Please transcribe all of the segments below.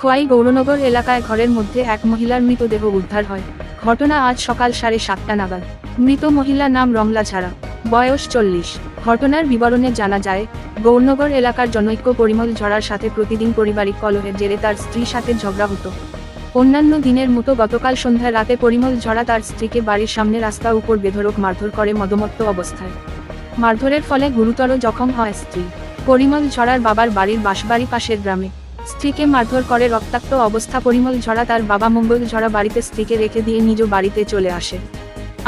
খোয়াই গৌরনগর এলাকায় ঘরের মধ্যে এক মহিলার মৃতদেহ উদ্ধার হয়। ঘটনা আজ সকাল সাড়ে সাতটা নাগাদ। মৃত মহিলার নাম রমলা ছাড়া বয়স চল্লিশ। ঘটনার বিবরণে জানা যায়, গৌরনগর এলাকার জনৈক্য পরিমল ঝড়ার সাথে প্রতিদিন পারিবারিক কলহের জেরে তার স্ত্রীর সাথে ঝগড়া হতো। অন্যান্য দিনের মতো গতকাল সন্ধ্যা রাতে পরিমল ঝড়া তার স্ত্রীকে বাড়ির সামনে রাস্তা উপর বেধরক মারধর করে মদমত্ত অবস্থায়। মারধরের ফলে গুরুতর জখম হয় স্ত্রী। পরিমল ঝড়ার বাবার বাড়ির বাঁশবাড়ি পাশের গ্রামে। স্ত্রীকে মারধর করে, রক্তাক্ত অবস্থা, পরিমল ঝরা তার বাবা মঙ্গল ঝরা বাড়িতে স্ত্রীকে রেখে দিয়ে নিজ বাড়িতে চলে আসে।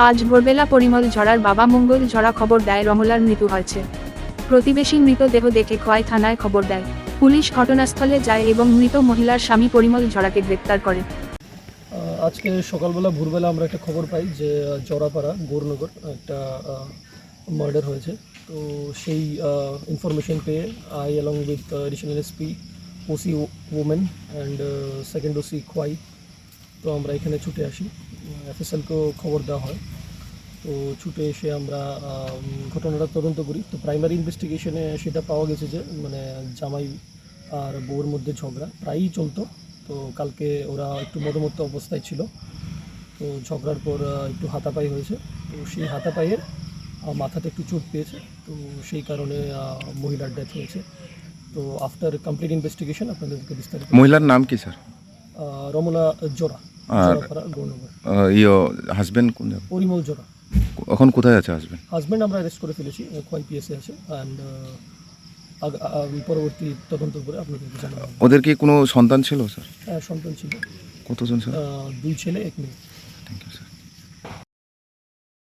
আজ ভোরবেলা পরিমল ঝড়ার বাবা মঙ্গল ঝরা খবর দেয়, রমলার মৃত্যু হয়েছে। প্রতিবেশী মৃতদেহ দেখে খোয়াই থানায় খবর দেয়। পুলিশ ঘটনাস্থলে যায় এবং মৃত মহিলার স্বামী পরিমল ঝড়াকে গ্রেপ্তার করে। আজকে সকালবেলা, ভোরবেলা আমরা একটা খবর পাই যে জরাপাড়া গৌরনগর একটা মার্ডার হয়েছে। তো সেই ইনফরমেশন পেয়ে, I along with additional SP OC women and second OC Khowai তো আমরা এখানে ছুটে আসি। এফএসএলকেও খবর দেওয়া হয়। তো ছুটে এসে আমরা ঘটনাটা তদন্ত করি। তো প্রাইমারি ইনভেস্টিগেশনে সেটা পাওয়া গেছে যে মানে জামাই আর বউর মধ্যে ঝগড়া। প্রায়ই চলতো। তো কালকে ওরা একটু মদমত্ত অবস্থায় ছিল। তো ঝগড়ার পর একটু হাতাপাই হয়েছে। তো সেই হাতাপাইয়ের মাথাতে একটু চোট পেয়েছে। তো সেই কারণে মহিলার ডেথ হয়েছে। তো আফটার কমপ্লিট ইনভেস্টিগেশন আপনাদেরকে বিস্তারিত মহিলার নাম কি স্যার? রমলা জোড়া আর ইয়ে হাজবেন্ড কোন পরিমল জোড়া। এখন কোথায় আছে হাজবেন্ড হাজব্যান্ড আমরা অ্যারেস্ট করে ফেলেছি খোয়াই পিএসএ আছে অ্যান্ড পরবর্তী তদন্ত করে আপনাদেরকে জানাব। ওদের কি কোনো সন্তান ছিল স্যার? হ্যাঁ সন্তান ছিল। কতজন স্যার? দুই ছেলে এক মেয়ে। Thank you sir